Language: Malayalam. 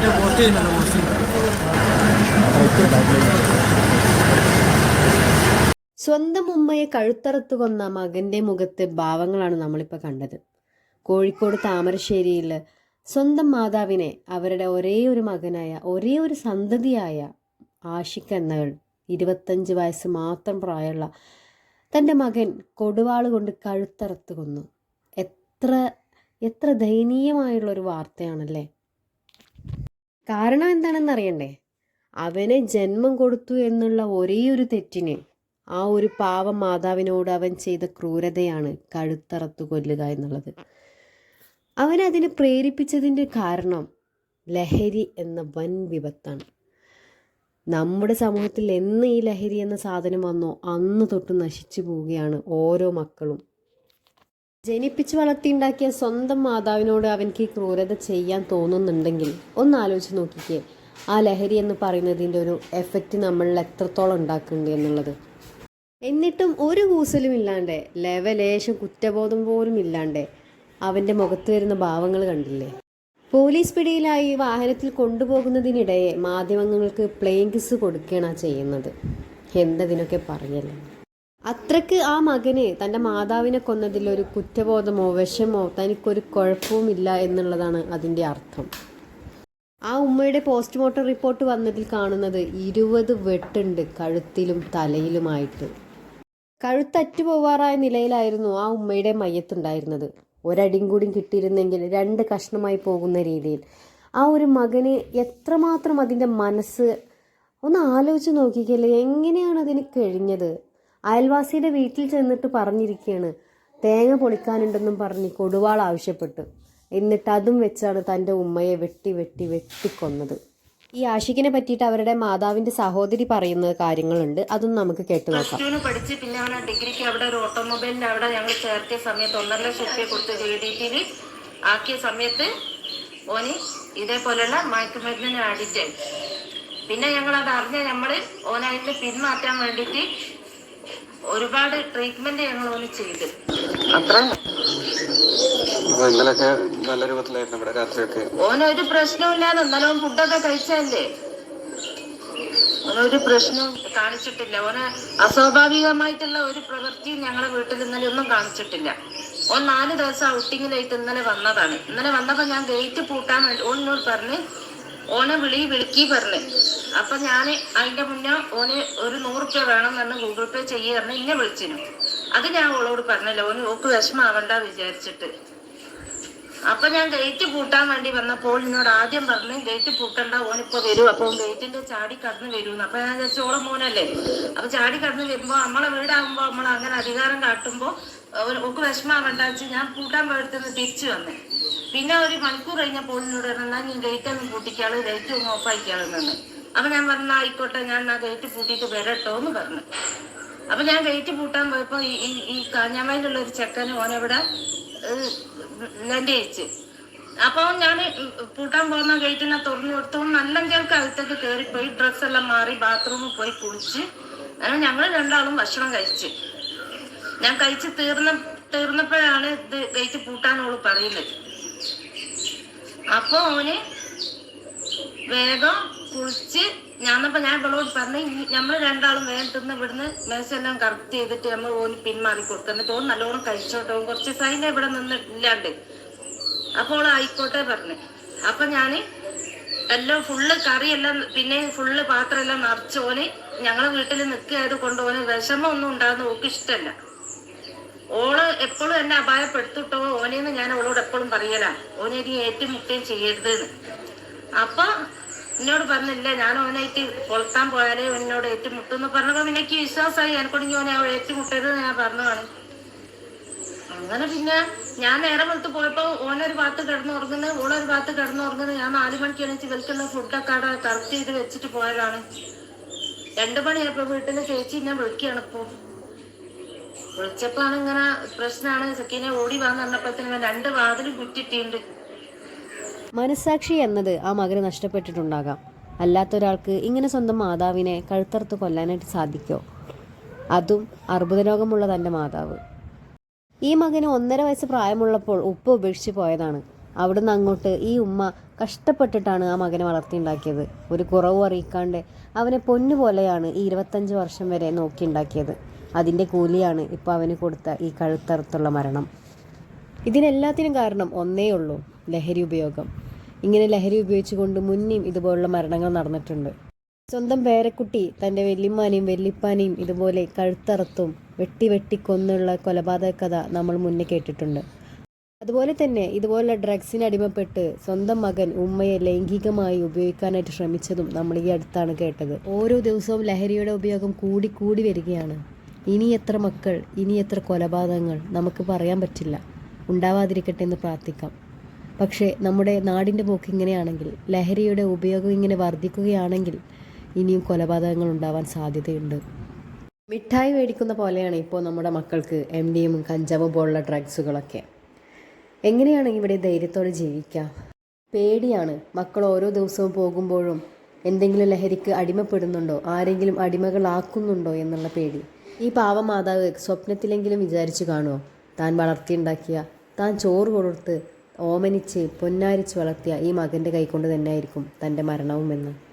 ചെയ്യുന്നുണ്ട് സ്വന്തം ഉമ്മയെ കഴുത്തറുത്ത് കൊന്ന മകന്റെ മുഖത്തെ ഭാവങ്ങളാണ് നമ്മളിപ്പോൾ കണ്ടത്. കോഴിക്കോട് താമരശ്ശേരിയിൽ സ്വന്തം മാതാവിനെ അവരുടെ ഒരേ ഒരു മകനായ ഒരേ ഒരു സന്തതിയായ ആഷിഖ് എന്നകൾ ഇരുപത്തഞ്ച് വയസ്സ് മാത്രം പ്രായമുള്ള തന്റെ മകൻ കൊടുവാൾ കൊണ്ട് കഴുത്തറുത്ത് കൊന്നു. എത്ര എത്ര ദയനീയമായുള്ളൊരു വാർത്തയാണല്ലേ? കാരണം എന്താണെന്ന് അറിയണ്ടേ? അവനെ ജന്മം കൊടുത്തു എന്നുള്ള ഒരേ ഒരു തെറ്റിന് ആ ഒരു പാവം മാതാവിനോട് അവൻ ചെയ്ത ക്രൂരതയാണ് കഴുത്തറത്തു കൊല്ലുക എന്നുള്ളത്. അവനതിന് പ്രേരിപ്പിച്ചതിന്റെ കാരണം ലഹരി എന്ന വൻ വിപത്താണ്. നമ്മുടെ സമൂഹത്തിൽ എന്ന് ഈ ലഹരി എന്ന സാധനം വന്നോ അന്ന് തൊട്ട് നശിച്ചു പോവുകയാണ് ഓരോ മക്കളും. ജനിപ്പിച്ച് വളർത്തിയുണ്ടാക്കിയ സ്വന്തം മാതാവിനോട് അവൻക്ക് ക്രൂരത ചെയ്യാൻ തോന്നുന്നുണ്ടെങ്കിൽ ഒന്ന് ആലോചിച്ച് നോക്കിക്കേ. ആ ലഹരി എന്ന് പറയുന്നതിന്റെ ഒരു എഫക്റ്റ് നമ്മളിൽ എത്രത്തോളം ഉണ്ടാക്കുന്നുണ്ട് എന്നുള്ളത്. എന്നിട്ടും ഒരു കൂസലും ഇല്ലാണ്ട് ലെവലേശം കുറ്റബോധം പോലും ഇല്ലാണ്ട് അവന്റെ മുഖത്ത് വരുന്ന ഭാവങ്ങൾ കണ്ടില്ലേ? പോലീസ് പിടിയിലായി വാഹനത്തിൽ കൊണ്ടുപോകുന്നതിനിടയെ മാധ്യമങ്ങൾക്ക് പ്ലെയിൻ കിസ് കൊടുക്കുകയാണ് ചെയ്യുന്നത്. എന്തതിനൊക്കെ പറയല്ലേ അത്രയ്ക്ക് ആ മകന് തന്റെ മാതാവിനെ കൊന്നതിൽ ഒരു കുറ്റബോധമോ വിഷമോ തനിക്കൊരു കുഴപ്പവുമില്ല എന്നുള്ളതാണ് അതിന്റെ അർത്ഥം. ആ ഉമ്മയുടെ പോസ്റ്റ്മോർട്ടം റിപ്പോർട്ട് വന്നതിൽ കാണുന്നത് ഇരുപത് വെട്ടുണ്ട് കഴുത്തിലും തലയിലുമായിട്ട്. കഴുത്തറ്റു പോവാറായ നിലയിലായിരുന്നു ആ ഉമ്മയുടെ മയ്യത്തുണ്ടായിരുന്നത്. ഒരടിയും കൂടി കിട്ടിയിരുന്നെങ്കിൽ രണ്ട് കഷ്ണമായി പോകുന്ന രീതിയിൽ. ആ ഒരു മകന് എത്രമാത്രം അതിന്റെ മനസ്സ് ഒന്ന് ആലോചിച്ച് നോക്കിക്കല്ലേ എങ്ങനെയാണ് അതിന് കഴിഞ്ഞത്? അയൽവാസിയുടെ വീട്ടിൽ ചെന്നിട്ട് പറഞ്ഞിരിക്കുകയാണ് തേങ്ങ പൊളിക്കാനുണ്ടെന്നും പറഞ്ഞ് കൊടുവാൾ ആവശ്യപ്പെട്ടു. എന്നിട്ട് അതും വെച്ചാണ് തന്റെ ഉമ്മയെ വെട്ടി വെട്ടി വെട്ടിക്കൊന്നത്. ഈ ആഷിഖിനെ പറ്റിയിട്ട് അവരുടെ മാതാവിന്റെ സഹോദരി പറയുന്ന കാര്യങ്ങളുണ്ട്. അതും നമുക്ക് കേട്ടു നോക്കാം. പഠിച്ച് പിന്നെ അവനെ ഡിഗ്രിക്ക് അവിടെ ഒരു ഓട്ടോമൊബൈലിന്റെ അവിടെ ഞങ്ങൾ ചേർത്തിയ സമയത്ത് ഒന്നര ലക്ഷം രൂപ കൊടുത്ത് ജെ ഡി ടിയിൽ ആക്കിയ സമയത്ത് ഓന് ഇതേപോലെയുള്ള മയക്കുമരുന്നിന് അഡിക്റ്റ് പിന്നെ ഞങ്ങൾ അത് അറിഞ്ഞ നമ്മൾ ഓനായിട്ട് പിന്മാറ്റാൻ വേണ്ടിയിട്ട് ഒരുപാട് ട്രീറ്റ്മെന്റ് ഞങ്ങൾ ഓന് ചെയ്ത്. അത്ര? ഇന്നലൊക്കെ നല്ല രൂപത്തിലായിരുന്നു ഇവിടെ രാത്രിയൊക്കെ. ഓനൊരു പ്രശ്നമില്ലാതെ ഇന്നലെ ഓൻ ഫുഡൊക്കെ കഴിച്ചല്ലേ ഓനൊരു പ്രശ്നവും കാണിച്ചിട്ടില്ല. ഓന് അസ്വാഭാവികമായിട്ടുള്ള ഒരു പ്രവൃത്തിയും ഞങ്ങളെ വീട്ടിൽ ഇന്നലെ ഒന്നും കാണിച്ചിട്ടില്ല. ഓൻ നാല് ദിവസം ഔട്ടിങ്ങിലായിട്ട് ഇന്നലെ വന്നതാണ്. ഇന്നലെ വന്നപ്പോ ഞാൻ ഗേറ്റ് പൂട്ടാൻ വേണ്ടി ഓനോട് പറഞ്ഞ് ഓനെ വിളി വിളിക്കി പറഞ്ഞു. അപ്പൊ ഞാൻ അതിന്റെ മുന്നേ ഓന് ഒരു നൂറ് രൂപ വേണം എന്ന് ഗൂഗിൾ പേ ചെയ്യ പറഞ്ഞ് ഇന്നെ വിളിച്ചിരുന്നു അത് ഞാൻ ഓളോട് പറഞ്ഞല്ലോ ഓന് ഓക്ക് വിഷമാവണ്ട വിചാരിച്ചിട്ട്. അപ്പൊ ഞാൻ ഗേറ്റ് പൂട്ടാൻ വേണ്ടി വന്നപ്പോൾ എന്നോട് ആദ്യം പറഞ്ഞു ഗേറ്റ് പൂട്ടണ്ട ഓനിപ്പോ വരും. അപ്പൊ ഗേറ്റിന്റെ ചാടി കടന്നു വരും അപ്പൊ ഞാൻ വിചാരിച്ചു ഓളെ മോനല്ലേ? അപ്പൊ ചാടി കടന്നു വരുമ്പോ നമ്മളെ വീടാകുമ്പോ നമ്മൾ അങ്ങനെ അധികാരം കാട്ടുമ്പോ ഓക്ക് വിഷമാവണ്ട വെച്ച് ഞാൻ പൂട്ടാൻ പോയിട്ട് തിരിച്ചു വന്നു. പിന്നെ ഒരു മണിക്കൂർ കഴിഞ്ഞപ്പോൾ എന്നോട് പറഞ്ഞാൽ നീ ഗേറ്റ് ഒന്ന് പൂട്ടിക്കാൾ ഗേറ്റ് ഒന്ന് ഓഫാക്കിയാളെന്നു അപ്പൊ ഞാൻ പറഞ്ഞ ആയിക്കോട്ടെ ഞാൻ ആ ഗേറ്റ് പൂട്ടിയിട്ട് വരട്ടോ എന്ന് പറഞ്ഞു. അപ്പൊ ഞാൻ ഗേറ്റ് പൂട്ടാൻ പോയപ്പോ ഈ- ഈ കാഞ്ഞാമയിലുള്ള ഒരു ചെക്കന് ഓനെവിടെ അയച്ച് അപ്പൊ ഞാൻ പൂട്ടാൻ പോകുന്ന ഗേറ്റിനെ തുറന്നു കൊടുത്തോണ്ട് ചേർക്ക് അകത്തേക്ക് കയറിപ്പോയി ഡ്രസ്സെല്ലാം മാറി ബാത്റൂമിൽ പോയി കുളിച്ച്. അങ്ങനെ ഞങ്ങൾ രണ്ടാളും ഭക്ഷണം കഴിച്ച്. ഞാൻ കഴിച്ച് തീർന്ന തീർന്നപ്പോഴാണ് ഇത് ഗേറ്റ് പൂട്ടാനോൾ പറയുന്നത്. അപ്പൊ ഓന് വേഗം കുളിച്ച്. ഞാനപ്പോ ഞാൻ ഇവളോട് പറഞ്ഞു നമ്മൾ രണ്ടാളും വേഗം തിന്ന് ഇവിടുന്ന് മെസ്സെല്ലാം കറക്റ്റ് ചെയ്തിട്ട് നമ്മൾ ഓന് പിന്മാറി കൊടുക്കുന്നു തോന്നു നല്ലോണം കഴിച്ചോട്ടോ. കുറച്ച് സൈന ഇവിടെ നിന്ന് ഇല്ലാണ്ട് അപ്പോൾ ആയിക്കോട്ടെ പറഞ്ഞു. അപ്പൊ ഞാൻ എല്ലാം ഫുള്ള് കറിയെല്ലാം പിന്നെ ഫുള്ള് പാത്രം എല്ലാം നിറച്ചോന് ഞങ്ങളെ വീട്ടിൽ നിൽക്കിയത് കൊണ്ട് ഓന് വിഷമം ഒന്നും ഉണ്ടാകുന്ന ഓക്ക് ഇഷ്ടമല്ല. ഓൾ എപ്പോഴും എന്നെ അപായപ്പെടുത്തിട്ടോ? ഓനെന്ന് ഞാൻ അവളോട് എപ്പോഴും പറയലാ. ഓനെ ഇനി ഏറ്റുമുട്ടുകയും ചെയ്യരുത് അപ്പൊ എന്നോട് പറഞ്ഞില്ല ഞാൻ ഓനായിട്ട് കൊളുത്താൻ പോയാലേ എന്നോട് ഏറ്റുമുട്ടും എന്ന് പറഞ്ഞപ്പോ എനിക്ക് വിശ്വാസമായി. എനക്കൊടുങ്ങി ഓനെ ഏറ്റുമുട്ടരുത് ഞാൻ പറഞ്ഞതാണ്. അങ്ങനെ പിന്നെ ഞാൻ നേരെ വെളുത്ത് പോയപ്പോ ഓനൊരു ഭാഗത്ത് കിടന്നുറങ്ങുന്നത് ഓളൊരു ഭാഗത്ത് കിടന്നുറങ്ങുന്നത് ഞാൻ നാല് മണിക്ക് എണീച്ച് വിൽക്കുന്ന ഫുഡൊക്കെ അവിടെ കറക്റ്റ് ചെയ്ത് വെച്ചിട്ട് പോയതാണ്. രണ്ടു മണിയായപ്പോ വീട്ടിൽ ചേച്ചി ഞാൻ വിളിക്കുകയാണ് ഇപ്പൊ. വിളിച്ചപ്പോഴാണ് ഇങ്ങനെ പ്രശ്നമാണ്. സക്കീനെ ഓടി വാന്ന് പറഞ്ഞപ്പോഴത്തേനും രണ്ട് വാതിലും കുറ്റിട്ടുണ്ട് മനസാക്ഷി എന്നത് ആ മകന് നഷ്ടപ്പെട്ടിട്ടുണ്ടാകാം. അല്ലാത്തൊരാൾക്ക് ഇങ്ങനെ സ്വന്തം മാതാവിനെ കഴുത്തറുത്ത് കൊല്ലാനായിട്ട് സാധിക്കോ? അതും അർബുദരോഗമുള്ള തന്റെ മാതാവ്. ഈ മകന് ഒന്നര വയസ്സ് പ്രായമുള്ളപ്പോൾ ഉപ്പ് ഉപേക്ഷിച്ച് പോയതാണ്. അവിടുന്ന് അങ്ങോട്ട് ഈ ഉമ്മ കഷ്ടപ്പെട്ടിട്ടാണ് ആ മകനെ വളർത്തിയുണ്ടാക്കിയത്. ഒരു കുറവും അറിയിക്കാണ്ട് അവനെ പൊന്നുപോലെയാണ് ഈ ഇരുപത്തഞ്ച് വർഷം വരെ നോക്കിയുണ്ടാക്കിയത് അതിന്റെ കൂലിയാണ് ഇപ്പോൾ അവന് കൊടുത്ത ഈ കഴുത്തറുത്തുള്ള മരണം. ഇതിനെല്ലാത്തിനും കാരണം ഒന്നേ ഉള്ളൂ ലഹരി ഉപയോഗം. ഇങ്ങനെ ലഹരി ഉപയോഗിച്ചുകൊണ്ട് മുന്നേയും ഇതുപോലുള്ള മരണങ്ങൾ നടന്നിട്ടുണ്ട്. സ്വന്തം പേരക്കുട്ടി തന്റെ വെല്ലിമ്മാനെയും വെല്ലിപ്പാനെയും ഇതുപോലെ കഴുത്തറുത്തും വെട്ടി വെട്ടി കൊന്നുള്ള കൊലപാതക കഥ നമ്മൾ മുന്നേ കേട്ടിട്ടുണ്ട്. അതുപോലെ തന്നെ ഇതുപോലെ ഡ്രഗ്സിന് അടിമപ്പെട്ട് സ്വന്തം മകൻ ഉമ്മയെ ലൈംഗികമായി ഉപയോഗിക്കാനായിട്ട് ശ്രമിച്ചതും നമ്മൾ ഈ അടുത്താണ് കേട്ടത്. ഓരോ ദിവസവും ലഹരിയുടെ ഉപയോഗം കൂടി കൂടി വരികയാണ്. ഇനി എത്ര മക്കൾ ഇനി എത്ര കൊലപാതകങ്ങൾ നമുക്ക് പറയാൻ പറ്റില്ല. ഉണ്ടാവാതിരിക്കട്ടെ എന്ന് പ്രാർത്ഥിക്കാം. പക്ഷേ നമ്മുടെ നാടിന്റെ പോക്ക് ഇങ്ങനെയാണെങ്കിൽ ലഹരിയുടെ ഉപയോഗം ഇങ്ങനെ വർദ്ധിക്കുകയാണെങ്കിൽ ഇനിയും കൊലപാതകങ്ങൾ ഉണ്ടാവാൻ സാധ്യതയുണ്ട്. മിഠായി മേടിക്കുന്ന പോലെയാണ് ഇപ്പോൾ നമ്മുടെ മക്കൾക്ക് എം ഡി എമ്മും കഞ്ചാവും പോലുള്ള ഡ്രഗ്സുകളൊക്കെ എങ്ങനെയാണ് ഇവിടെ ധൈര്യത്തോടെ ജീവിക്കാം പേടിയാണ്. മക്കൾ ഓരോ ദിവസവും പോകുമ്പോഴും എന്തെങ്കിലും ലഹരിക്ക് അടിമപ്പെടുന്നുണ്ടോ? ആരെങ്കിലും അടിമകളാക്കുന്നുണ്ടോ എന്നുള്ള പേടി. ഈ പാവ മാതാവ് സ്വപ്നത്തിലെങ്കിലും വിചാരിച്ചു കാണുമോ താൻ വളർത്തിയുണ്ടാക്കിയ താൻ ചോറ് കൊടുത്ത് ഓമനിച്ച് പൊന്നാരിച്ച് വളർത്തിയ ഈ മകന്റെ കൈകൊണ്ട് തന്നെയായിരിക്കും തന്റെ മരണവും എന്ന്